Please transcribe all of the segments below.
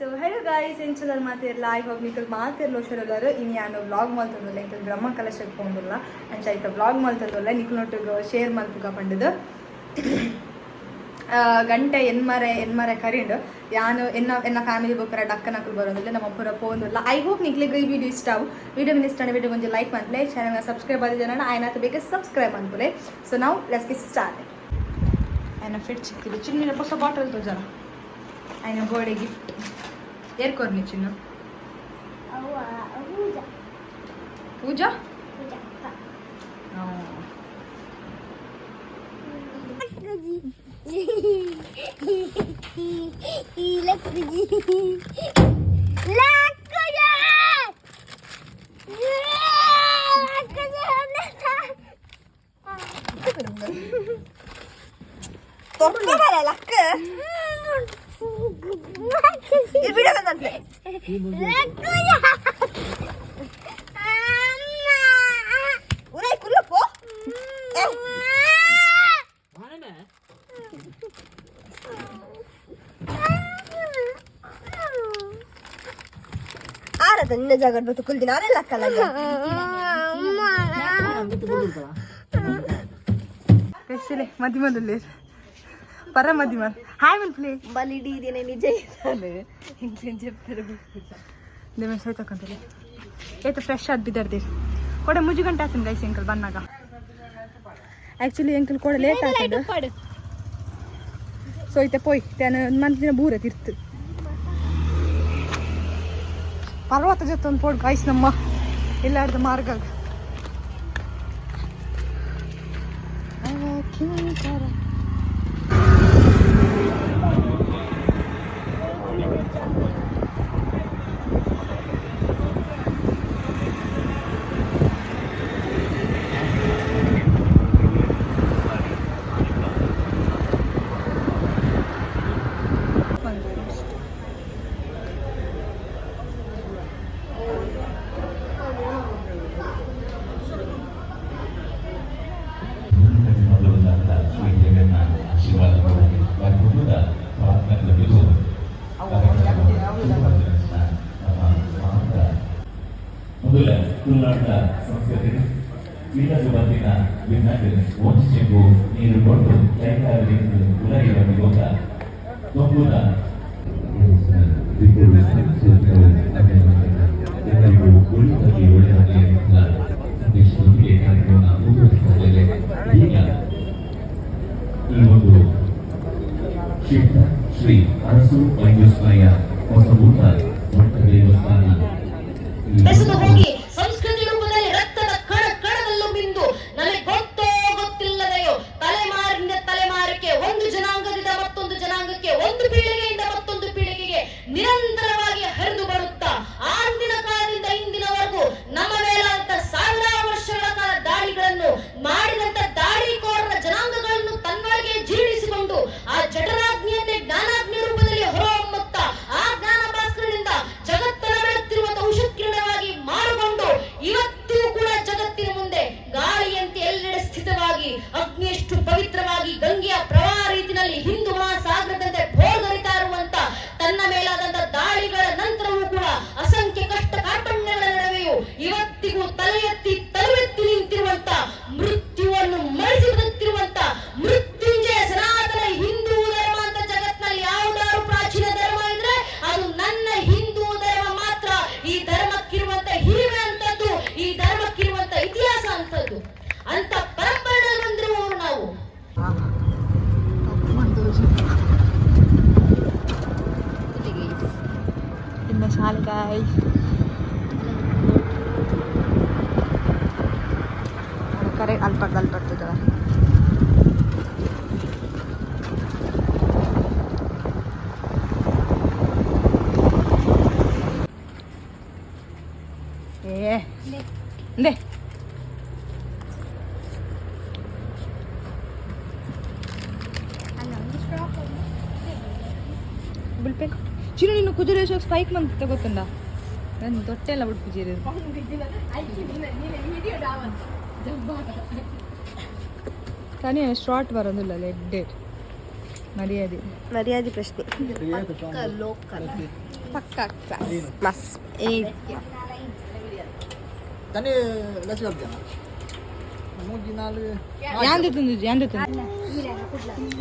So hello guys ಏನು ಚಲೋ ಮಾತಾಡಲ್ಲ ಇವಾಗ ನಿಕಲ್ ಮಾತಿರಲ್ಲ ಹುಷಾರಲ್ಲಾರು ಇನ್ನು ಯಾನು ವ್ಲಾಗ್ ಮಾಡ್ತದಲ್ಲ ಇಂಕಲ್ ಬ್ರಹ್ಮ ಕಲಶ ಇಟ್ಕೊಂಡಿಲ್ಲ ಅಂಚ ಆಯ್ತಾ ವ್ಲಾಗ್ ಮಾಡ್ತದಲ್ಲ ನಿಕಲ್ ನೋಟಿಗೆ ಶೇರ್ ಮಾಡ್ಬೇಕ ಪಂಡದು. ಗಂಟೆ ಎನ್ಮರೆ ಎನ್ಮರೆ ಕರಿಂಡು. ಯಾನು ಎನ್ನ ಎನ್ನ ಫ್ಯಾಮಿಲಿ ಬುಕ್ಕರ ಡಕ್ಕನಕ್ಕಲು ಬರೋದಿಲ್ಲ, ನಮ್ಮ ಪೂರ ಪೋಂದಿಲ್ಲ ಐ ಹೋಪ್ ನಿಕ್ಲಿಗೆ ಈ ವಿಡಿಯೋ ಇಷ್ಟ ಆವು ವಿಡಿಯೋ ಮಿನಿಸ್ಟ್ ಅನ್ನ ವಿಡಿಯೋ ಕೊಂಚ ಲೈಕ್ ಮಾಡ್ಲೆ ಚಾನಲ್ನ ಸಬ್ಸ್ಕ್ರೈಬ್ ಆದ ಜನ ಆಯ್ನಾಥ ಬೇಗ ಸಬ್ಸ್ಕ್ರೈಬ್ ಮಾಡ್ಬೋಲೆ ಸೊ ನಾವು ಲೆಸ್ಗೆ ಸ್ಟಾರ್ಟ್ ಆಯ್ನ ಫಿಟ್ ಚಿಕ್ಕಿದ್ದು ಚಿನ್ನ ಹೊಸ ಬಾಟಲ್ ತೋಜಾರ? ఆయన బర్త్డే గిఫ్ట్ ఏర్కోర్ని చిన్న పూజ Il video che dante. உரை குள்ள போ ಆರ ತನ್ನ ಜಾಗದ ಬತ್ತು ಕುಲ್ ದಿನ ಅಲ್ಲ ಕಲ್ಲ ಮದಿ ಮದಲ್ಲೇ ಪರ ಮದಿ ಮದ మధ్య హాయ్ మళ్ళీ బలిడి ఇది నేను నిజ చేశాను ఇంకేం చెప్తారు ದೇವ ಸೈತಕ್ಕಂತಲ್ಲಿ ಏತು ಫ್ರೆಶ್ ಆದ್ ಬಿದ್ದರ್ದಿ ಕೊಡೆ ಮುಜು ಗಂಟೆ ಆತನ ಗೈಸ್ ಎಂಕಲ್ ಬಂದಾಗ ಆ್ಯಕ್ಚುಲಿ ಎಂಕಲ್ ಕೊಡೆ ಲೇಟ್ ಆಗ್ತದೆ పడు ಸೊ ಐತೆ ಪೋಯ್ ತೇನ ಮಂತಿನ ಬೂರ ತಿರ್ತು ಪರ್ವತ ಜೊತೆ ಒಂದು ಪೋಡ್ ಗೈಸ್ ನಮ್ಮ ಇಲ್ಲಾರ್ದ ಮಾರ್ಗ ಮೊದಲ ತುಳುನಾಡ ಸಂಸ್ಕೃತಿ ಇಲ್ಲದ ಬಂದಿನ ವಿನ್ನದ ಒಂದು ಚೆಂಬು ನೀರು ಕೊಟ್ಟು ಕೈಕಾಲದಿಂದ ಉಲಗಿರುವ ಯೋಗ ತೊಂಬುದ ಎಲ್ಲರಿಗೂ ಉಳಿತಾಗಿ ಒಳ್ಳೆಯದಾಗಿ ಸಂದೇಶದೊಂದಿಗೆ ಕಾರ್ಯಕ್ರಮವನ್ನು ಮುಂದುವರಿಸಿದ್ದೇವೆ ಈಗ ಈ ಒಂದು ಶ್ರೀ ಅರಸು ವೈದ್ಯಸ್ವಾಯ ದೇವಸ್ಥಾನ ಗಾಯ್ಸ್ ಕರೆ ಅಲ್ಪಡ್ದು ಅಲ್ಪಡ್ತದ ಏ ಇಂದೆ ಬಿಲ್ಪೇಕ್. ಚಿನ್ನು ನೀನು ಕುದುರೆ ಸ್ಪೈಕ್ ಮಂತ್ ತಗೋತಂಡ തൊട്ടല്ല പൊടിപ്പിച്ചത്. തനിയാണ് ഷോർട്ട് പറഞ്ഞില്ല ലെഡ് മര്യാദ. മര്യാദ പ്രശ്നം. പക്ക ക്ലാസ് ക്ലാസ് ഏ ഞാൻ തിന്നു ഞാൻ തിന്നു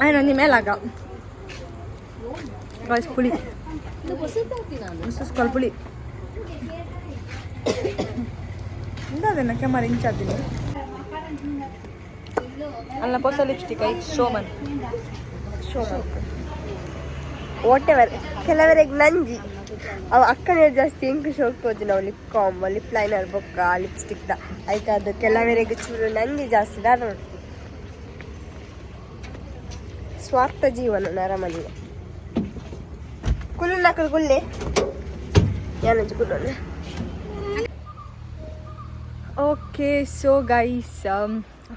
അതിനൊന്നി മേലാക്കാം. പുളി. പുളി. ಕೆಮ್ಮರ ಇಂಚಾದಿನಿ ಅಲ್ಲ ಹೊಸ ಲಿಪ್ಸ್ಟಿಕ್ ಐ ಶೋಮನ್ ಶೋಮನ್ ವಾಟ್ ಎವರ್ ಕೆಲವರಿಗೆ ನಂಜಿ ಅವು ಅಕ್ಕನೇ ಜಾಸ್ತಿ ಇಂಗ್ಲೀಷ್ ಹೋಗ್ಬೋದು ನಾವು ಲಿಪ್ ಕಾಮ್ ಲಿಪ್ ಲೈನರ್ ಬೊಕ್ಕ ಲಿಪ್ಸ್ಟಿಕ್ ದ ಆಯ್ತು ಅದು ಕೆಲವರಿಗೆ ಚೂರು ನಂಜಿ ಜಾಸ್ತಿ ದಾರ ನೋಡಿ ಸ್ವಾರ್ಥ ಜೀವನ ನರಮನಿ ಕುಲ್ಲು ನಕಲು ಗುಲ್ಲೆ ಏನಂಜು ಕುಲ್ಲು ಓಕೆ ಸೊ ಗೈಸ್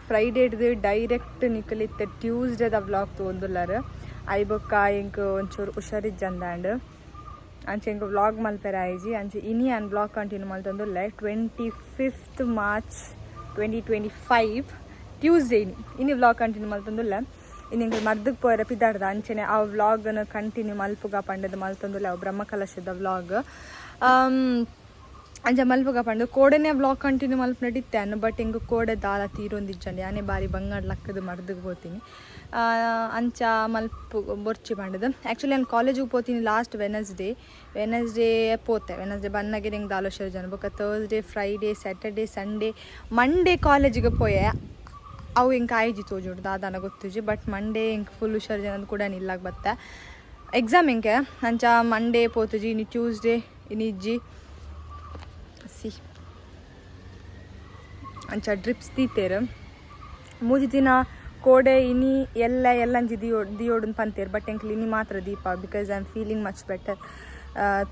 ಫ್ರೈಡೇಡ್ದು ಡೈರೆಕ್ಟ್ ನಿಕಲಿತ್ತೆ ಟ್ಯೂಸ್ಡೇದ ವ್ಲಾಗ್ ಐ ಐಬೊಕ್ಕ ಇಂಕ ಒಂಚೂರು ಹುಷಾರಿಜ್ಜಂದಾಂಡ್ ಅಂಚೆ ಇಂಕ ವ್ಲಾಗ್ ಮಲ್ಪೆರ ಆಯ್ಜಿ ಅಂಚೆ ಇನಿ ಆನ್ blog continue ಮಲ್ತೊಂದುಲ್ಲೆ twenty fifth March twenty twenty five Tuesday ಇನಿ ಇನಿ ವ್ಲಾಗ್ ಕಂಟಿನ್ಯೂ ಮಲ್ತೊಂದುಲ್ಲ ಇನ್ನು ಮರ್ದಕ್ಕೆ ಪೋಯರ ಪಿದಾಡ್ದ. ಅಂಚೆನೆ ಆ ವ್ಲಾಗನ್ನು ಕಂಟಿನ್ಯೂ ಮಲ್ಪುಗ ಪಂಡದ ಮಲ್ತೊಂದುಲ್ಲ ಬ್ರಹ್ಮಕಲಶದ ವ್ಲಾಗ್ ಅಂಚ ಮಲ್ಪುಗ ಪಂಡು. ಕೋಡೆನೆ ವ್ಲಾಗ್ ಕಂಟಿನ್ಯೂ ಮಲ್ಪ ಅನ್ನು ಬಟ್ ಹಿಂಗೆ ಕೋಡೆ ದಾಲ ತೀರೊಂದಿಜ್ಜಂಡಿ. ಆನೆ ಬಾರಿ ಬಂಗಾಡ ಲಕ್ಕದ ಮರ್ದಕ್ಕೆ ಹೋತೀನಿ. ಆ, ಅಂಚ ಮಲ್ಪು ಬೊರ್ಚಿ ಪಂಡದು. ಆ್ಯಕ್ಚುಲಿ ನಾನು ಕಾಲೇಜಿಗೆ ಹೋಗ್ತೀನಿ ಲಾಸ್ಟ್ ವೆನಸ್ಡೇ ವೆನಸ್ಡೇ ಪೋತೆ. ವೆನಸ್ಡೇ ಬನ್ನಗೆ ನಿಂಗೆ ದಾಲೋಶ್ವರ ಜನ. ಬೊಕ್ಕ Thursday Friday Saturday Sunday Monday ಕಾಲೇಜಿಗೆ ಪೋಯೆ. ಅವು ಹಿಂಗೆ ಕಾಯಿಜಿ ತೋಜೋಡು. ದಾದಾನ ಗೊತ್ತಿಜಿ ಬಟ್ ಮಂಡೇ ಹಿಂಗೆ ಫುಲ್ ಹುಷಾರು ಜನ ಕೂಡ ಇಲ್ಲಾಗ ಬತ್ತೆ. ಎಕ್ಸಾಮ್ ಹಿಂಗೆ. ಅಂಚ ಮಂಡೇ ಪೋತುಜಿ ಇನ್ನು ಟ್ಯೂಸ್ಡೇ ಇನ್ನು ಇಜ್ಜಿ ಸಿ ಅಂಚ ಡ್ರಿಪ್ಸ್ ದೀತೆರ್ ಮೂಜಿ ದಿನ ಕೋಡೆ ಇನಿ ಎಲ್ಲ ಅಂಜಿ ದಿಯೋ ದಿಯೋಡು ಪಂತೇರು, ಬಟ್ ಎಂಕ್ಲಿ ಇನಿ ಮಾತ್ರ ದೀಪ because I am feeling much better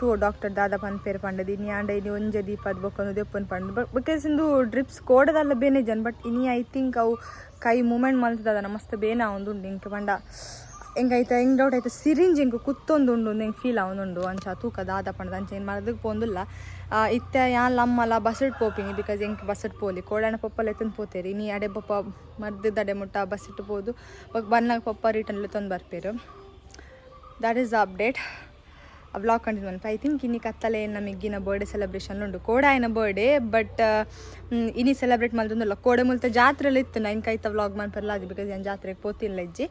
ತೂ ಡಾಕ್ಟರ್ ದಾದ ಪನ್ಪೇರು ಪಂಡದು, ಇನಿ ಆಂಡ ಇನಿ ಒಂಜ ದೀಪ ಅದು ಬೊಕ್ಕೊಂದು ದೆಪ್ಪನ್ ಪಂಡು ಬಟ್ ಬಿಕಾಸ್ ಇಂದು ಡ್ರಿಪ್ಸ್ ಕೋಡದಲ್ಲ ಬೇನೆ ಜನ್ ಬಟ್ ಇನಿ ಐ ಥಿಂಕ್ ಅವು ಕೈ ಮೂಮೆಂಟ್ ಮಲ್ತದ ಮಸ್ತ್ ಬೇನ ಒಂದು ಇಂಕ ಪಂಡ. ಹೆಂಗೈತೆ, ಹೆಂಗೆ ಡೌಟ್ ಆಯ್ತು. ಸಿರಿಂಜ್ ಹಿಂಗೆ ಕುತ್ತೊಂದುಂಡು ಹೆಂಗೆ ಫೀಲ್ ಅವನುಂಡು ಅಂಚ ತೂಕ ದಾದ ಪಣದ ಅಂಚ ಏನು ಮಾಡೋದಕ್ಕೆ ಪೋಂದಿಲ್ಲ. ಇತ್ತ ಯಾ ಲಮ್ಮಲ್ಲ ಬಸ್ಸಟ್ ಪೋಪಿನಿ ಬಿಕಾಸ್ ಹೆಂಗೆ ಬಸ್ಸಟ್ ಪೋಲಿ. ಕೋಡಣ ಪಪ್ಪಲ್ಲ ಎತ್ತಂದು ಪೋತೇರಿ. ನೀ ಅಡೆ ಪಪ್ಪ ಮರ್ದಿದ್ದ ಅಡೆ ಮುಟ್ಟ ಬಸ್ ಇಟ್ಟು ಪೋದು ಬನ್ನ ಪಪ್ಪ ರಿಟರ್ನ್ ತಂದು ಬರ್ಪೇರು ದಟ್ ಈಸ್ ದ ಅಪ್ಡೇಟ್ ಆ ಬ್ಲಾಗ್ ಕಂಟಿನ್ಯೂ ಮನ್ ಐ ತಿಂಕ್ ಇನ್ನಿ ಕತ್ತಲೆ ನಮಗಿನ ಬರ್ಡೇ ಸೆಲೆಬ್ರೇಷನ್ ಉಂಟು ಕೋಡ ಏನ ಬರ್ಡೇ ಬಟ್ ಇನ್ನಿ ಸೆಲೆಬ್ರೇಟ್ ಮಾಡಿದ್ರು ಕೋಡೆ ಮುಲ್ತ ಜಾತ್ರೆಲ್ಲ ಇತ್ತು. ನೈನ್ ಕೈತ ವ್ಲಾಗ್ ಮಾಡ್ಬರಲ್ಲ ಅದು ಬಿಕಾಸ್ ಏನು ಜಾತ್ರೆಗೆ ಪೋತಿಲ್ಲ ಇಜ್ಜಿ.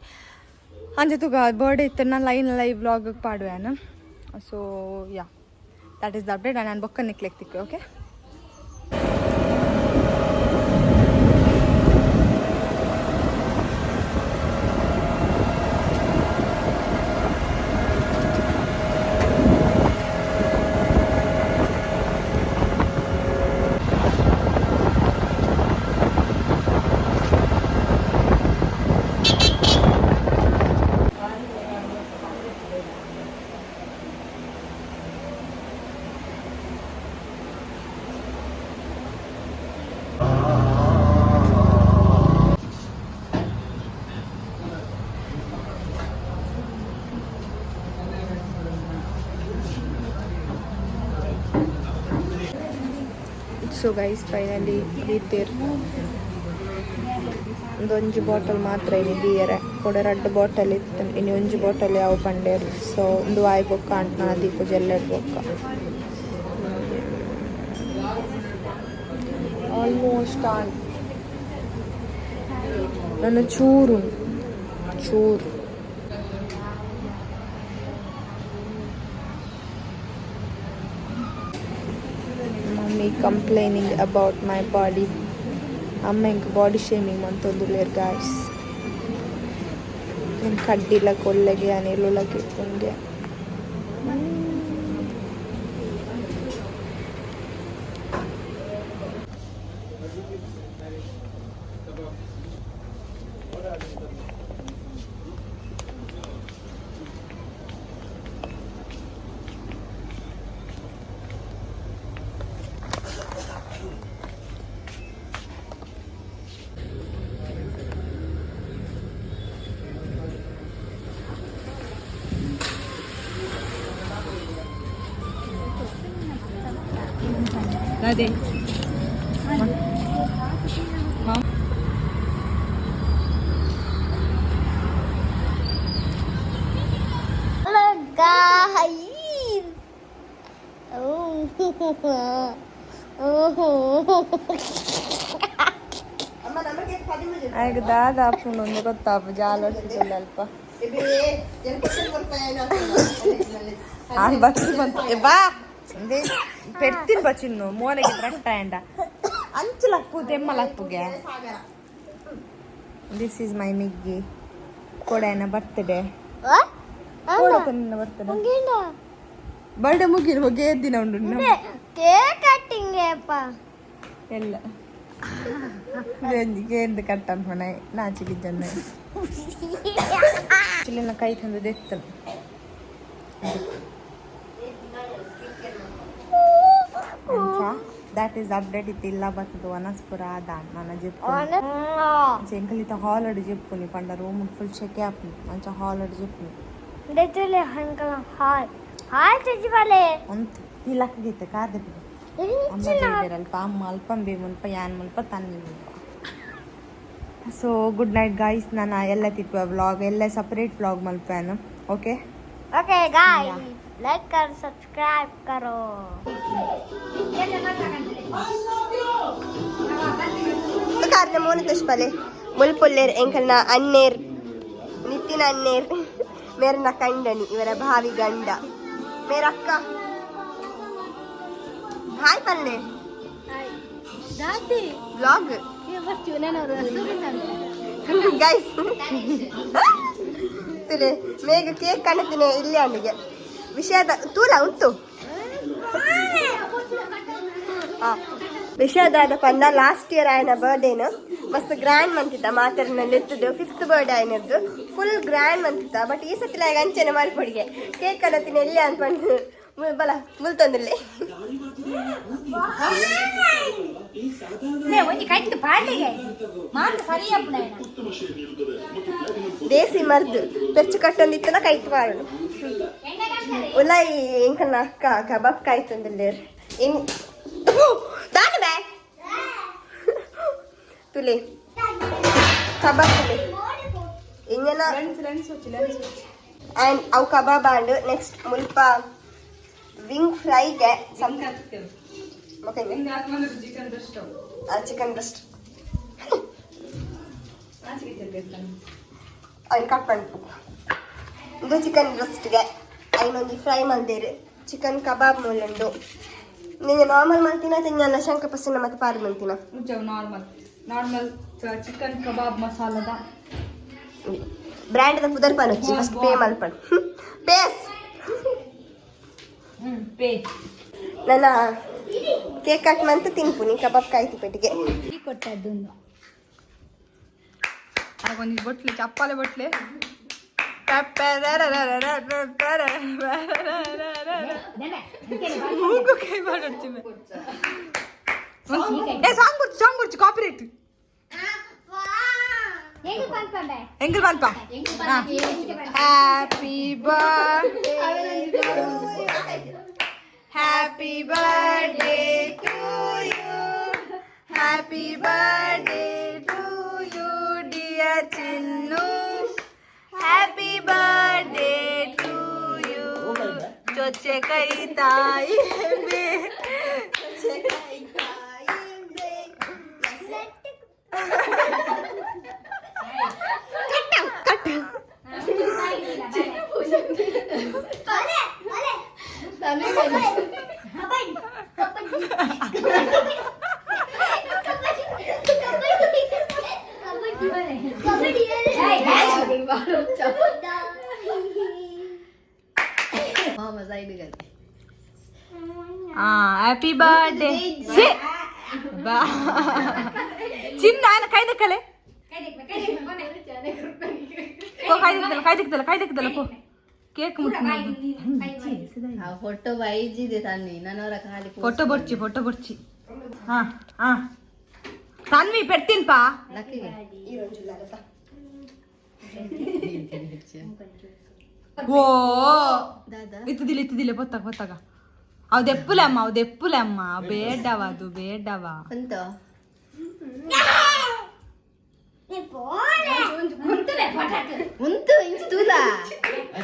ಅಂಜೆ ತುಗ ಬರ್ಡೇ ಇತ್ತು ನಾನು line live vlog ಪಾಡುವೆನು so yeah that is the update ನಾನು ಬೊಕ್ಕ ನಿಕ್ಲೆಕ್ತಿಕ್ಕೆ okay so guys finally ದೀತೇರ್ ಒಂದೊಂಜಿ bottle ಮಾತ್ರ ಇನಿ ದಿಯರೆ ಕೂಡ ರಡ್ಡ್ ಬಾಟಲ್ ಇತ್ತು ಇನ್ನು ಒಂಜಿ ಬಾಟಲ್ ಯಾವ ಪಂಡೇರು ಸೊ ಒಂದು ಆಯ್ ಬೊಕ್ಕ ಅಂಟ್ನ ದೀಪ ಜಲ್ಲೆಡ್ ಬೊಕ್ಕ ಆಲ್ಮೋಸ್ಟ್ ಆನ್ ನನ್ನ ಚೂರು ಚೂರು కంప్లైనింగ్ అబౌట్ మై బాడీ అమ్మ ఇంక బాడీ షేమింగ్ అంత లేరు గాయస్ నేను కడ్డీలకు ఒళ్ళకి అని లోలకి పొంగే అదే ఆయనకు దాదాపు ఉంది కొత్త జాలు వచ్చిందల్ప బతికి బా ಏ ಬಾ పెడుతుంది బచ్చిన్ను మూలకి రట్ట ఎండ అంచులప్పు దెమ్మలప్పుగే దిస్ ఈజ్ మై మిగ్గి ಕೊಡೇನ ಬರ್ತಡೆ ನಿನ್ನ ಬರ್ತಡೆ ಬರ್ಡೇ ಮುಗಿನ ಹೋಗಿ ದಿನ ಉಂಡು ಕೇಕ್ ಕಟ್ಟಿಂಗ್ ಅಪ್ಪ ಎಲ್ಲ ಕೇಂದು ಕಟ್ಟನ್ ಹೊಣೆ ನಾಚಿಗೆ ಜನ ಚಿಲ್ಲಿನ ಕೈ ತಂದು ದೆತ್ತನು ಅಂಚ ಈಸ್ ಅಪ್ಡೇಟ್ ಇತ್ತು ಇಲ್ಲ ಬತ್ತದು ವನಸ್ಪುರ ಹಾಲ್ ಮನ చెప్పుకుని జంకలిత హాల్ అడి చెప్పుకుని పండ రూమ్ ఫుల్ చెక్ అప్ మంచి హాల్ అడి చెప్పుకుని డెటలే హంకల హాల్ హాల్ చెజివలే అంత తిలక గిత కాదు ಅಲ್ಪ ಅಮ್ಮ ಅಲ್ಪ ಬೇ ಮುಲ್ಪ ಯಾನ್ ಮುಲ್ಪ ತನ್ನ ಮುಲ್ಪ. ಸೊ ಗುಡ್ ನೈಟ್ ಗಾಯ್ಸ್ ನಾನು ಎಲ್ಲ ತಿಪ್ಪ ವ್ಲಾಗ್ ಎಲ್ಲ ಸಪ್ರೇಟ್ ವ್ಲಾಗ್ ಮಲ್ಪ ಓಕೆ ಓಕೆ ಗಾಯ್ लाइक कर सब्सक्राइब करो ಕಾರ್ನ ಮೋನಿ ತುಷ್ಪಲೆ ಮುಲ್ಪುಲ್ಲೇರ್ ಎಂಕಲ್ನ ಅನ್ನೇರ್ ನಿತಿನ್ ಅನ್ನೇರ್ ಮೇರ್ನ ಕಂಡನಿ ಇವರ ಭಾವಿ ಗಂಡ ಮೇರ ಅಕ್ಕ ಹಾಯ್ ಪಲ್ಲೆ ಬ್ಲಾಗ್ ಗೈಸ್ ತುಲೆ ಮೇಘ ಕೇಕ್ ಕಾಣುತ್ತೀನಿ ಇಲ್ಲಿ ಅವನಿಗೆ ವಿಷಯದ ತೂಲ ಉಂಟು. ಆ, ವಿಷಯದಾದ ಪಂದ ಲಾಸ್ಟ್ ಇಯರ್ ಆಯ್ನ ಬರ್ಡೇನು ಮಸ್ತ್ ಗ್ರ್ಯಾಂಡ್ ಮಂತಿದ್ದ ಮಾತಾಡಿನಲ್ಲಿ ಇರ್ತದೆ ಫಿಫ್ತ್ ಬರ್ಡೇ ಆಯ್ನದ್ದು. ಫುಲ್ ಗ್ರ್ಯಾಂಡ್ ಮಂತಿದ್ದ ಬಟ್ ಈ ಸತಿ ಆಗ ಅಂಚನೆ ಮಾಡಿಕೊಡಿಗೆ. ಕೇಕ್ ಕಡತೀನಿ ಎಲ್ಲಿ ಅಂತ ಬಲ ಮುಲ್ತೊಂದಿಲ್ಲಿ ದೇಸಿ ಮರ್ದು ಪೆರ್ಚು ಕಟ್ಟೊಂದಿತ್ತನ ಕೈಟ್ ಮಾಡು ಉಲಾಯಿ ಇಂಕನ ಅಕ್ಕ ಕಬಾಬ್ ಕಾಯ್ತಂದಿಲ್ಲ ಇನ್ ದಾನ ಬೇ ತುಲೆ ಕಬಾಬ್ ತುಲೆ ಇಂಜನ ಆ್ಯಂಡ್ ಅವು ಕಬಾಬ್ ಆಂಡ್ ನೆಕ್ಸ್ಟ್ ಮುಲ್ಪ ವಿಂಗ್ ಫ್ರೈಗೆ ಮತ್ತೆ ಚಿಕನ್ ಬ್ರೆಸ್ಟ್ ಆ ಚಿಕನ್ ಬ್ರೆಸ್ಟ್ ಅವ್ನು ಕಟ್ ಮಾಡ್ಬೇಕು. ಇದು ಚಿಕನ್ ಬ್ರೆಸ್ಟ್ಗೆ ಐನೊಂದು ಫ್ರೈ ಮಾಡಿದೆ ಚಿಕನ್ ಕಬಾಬ್ ಮೂಲಂಡು ನಿಂಗೆ ನಾರ್ಮಲ್ ಮಾಡ್ತೀನ ತಿಂಗೆ ಅನ್ನ ಶಂಕ ಪಸ್ಟಿನ ಮತ್ತೆ ಪಾರು ಮಾಡ್ತೀನ? ನಾರ್ಮಲ್ ನಾರ್ಮಲ್ ಚಿಕನ್ ಕಬಾಬ್ ಮಸಾಲದ. ಬ್ರ್ಯಾಂಡ್ದ ಪುದರ್ ಪಾನ್ ಹಚ್ಚಿ. ಫಸ್ಟ್ ಪೇ ಮಲ್ಪಣ್ ಪೇಸ್ ನನ್ನ ಕೇಕ್ ಕಟ್ ಮಂತ್ ತಿನ್ಪು ನೀ ಕಬಾಬ್ ಕಾಯ್ತು ಪೆಟ್ಟಿಗೆ ಒಂದು ಬೊಟ್ಲಿ ಚಪ್ಪಾಲೆ ಬೊಟ್ಲೆ ಮೂಗು ಕೈ ಮಾಡಾಡ್ತೀವಿ ಏ ಸಾಂಗ್ ಬರ್ತು ಸಾಂಗ್ ಬರ್ತು ಕಾಪಿ ರೇಟ್ ಎಂಗಲ್ ಬಂತ happy Happy birthday to you. Happy birthday to you, dear Chinnu. Happy birthday to you. चोचे कई ताई बे चोचे कई ताई बे कट कट नाही हॅपी बर्थडे चिन्ह काय देखले? काय काय काय देखल काय देखल को ಕೇಕ್ ಫೋಟೋ ಬೈಜಿದೆ ತನ್ನಿ ನನ್ನವರ ಖಾಲಿ ಫೋಟೋ ಬೊಡ್ಚಿ ಫೋಟೋ ಬೊಡ್ಚಿ ಹಾ ಹಾ ತನ್ವಿ ಪೆಡ್ತೀನಿ ಪಾ ಲಕ್ಕಿಗೆ ಓ ದಾದಾ ಇತ್ತದಿಲ್ಲ ಇತ್ತದಿಲ್ಲ ಬೊತ್ತಾಗ ಬೊತ್ತಾಗ ಅವು ದೆಪ್ಪುಲೆ ಅಮ್ಮ ಅವು ದೆಪ್ಪುಲೆ ಅಮ್ಮ ಬೇಡವ ಅದು ಬೇಡವ ಅಂತ ಉಂಟು ಇಂಚು ತೂಲ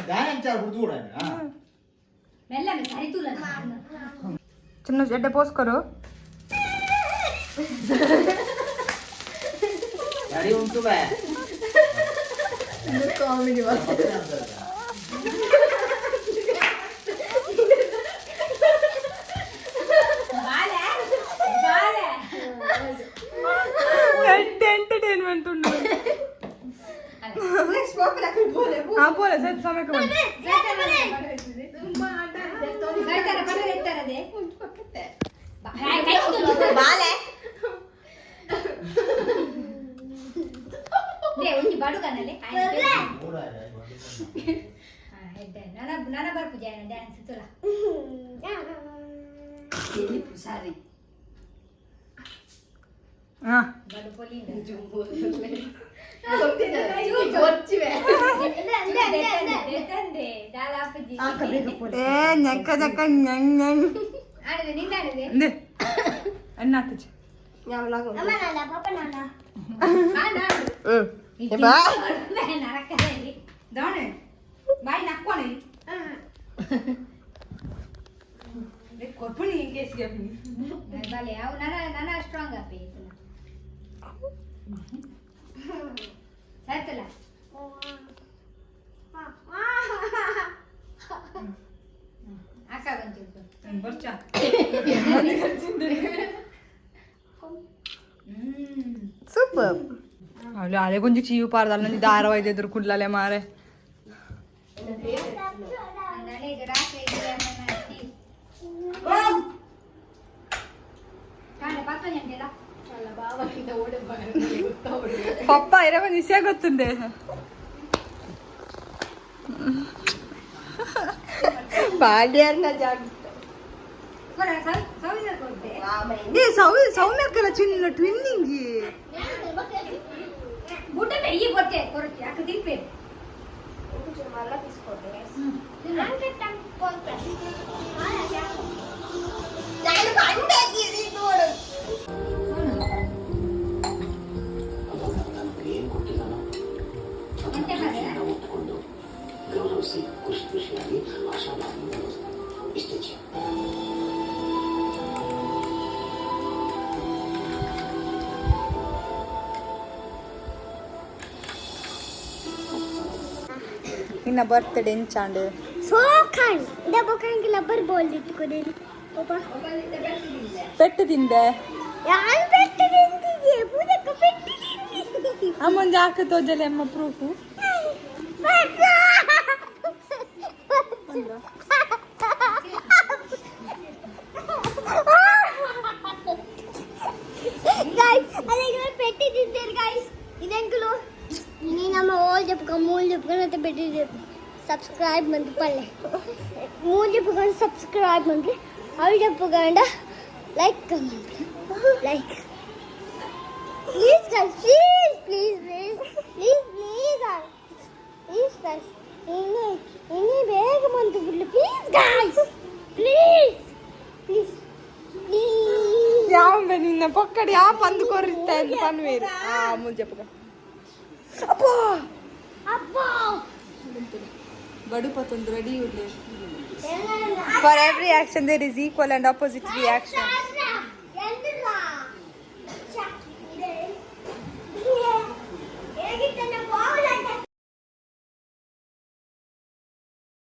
ದಾನ ಚಾರ್ ಹುಡುಗ ಮೆಲ್ಲ ಮೆಲ್ಲ ಹರಿತುಲ್ಲ చిన్న జడ్డ పోసుకోరు ಗಾಡಿ લઈને મને તું હા બોલે સર સામે કહો என்னாச்சு ಕೊಪ್ಪಣಿ ಹೆಂಗೆ ನಾನು ನಾನು ಸ್ಟ್ರಾಂಗ್ ಅಪ್ಪಿ Eccala. అక్క కొంచెం బొర్చా సూపర్ అవును అదే కొంచెం చీవు పారదాలని దారం అయితే ఎదుర్కొంటులే మారే పక్కన ಪಪ್ಪ ಇರವ ನಿಶ್ಚಯ ಗೊತ್ತುಂದೆ ಬಾಡ್ಯಾರ್ನ ಜಾಗ ಏ ಸೌಮ್ಯ ಸೌಮ್ಯಕ್ಕಲ್ಲ ಚಿನ್ನ ಟ್ವಿನ್ನಿಂಗಿ ನಾನು विश्वविद्यालय भाषा भारती स्थित है ನಿನ್ನ ಬರ್ತ್ಡೇ ಎಂಚಾಂಡು ಸೋಕಾಣ್ ಇದ ಬೋಕಾಣಿಗೆ ಲಬ್ಬರ್ ಬೋಲ್ ದಿತ್ತು ಕೊನೆಲಿ ಪೆಟ್ಟು ತಿಂದೆ ಯಾನ್ ಪೆಟ್ಟು ತಿಂದಿದ್ದೆ ಪೂಜಕ್ಕ ಪೆಟ್ಟು ತಿಂದಿದ್ದೆ ಅಮ್ಮಂಜ ಹಾಕಿ ತೋಜಲೆ ಅಮ್ಮ ಪ್ರೂಫು ఉందా పెట్టి తింటారు గాయస్ ఇదంకులు నేనమ్మ ఓల్ చెప్పుకో మూలు చెప్పుకొని పెట్టి సబ్స్క్రైబ్ మంది పల్లె. మూలు చెప్పుకొని సబ్స్క్రైబ్ మంది. అవి చెప్పుకోండి లైక్ కమెంట్ లైక్ ప్లీజ్ కలిసి కొరిస్తాను పని మీరు అమ్ములు చెప్పగా అబ్బా! అబ్బా! గడుపుతుంది ready for every action there is equal and opposite reaction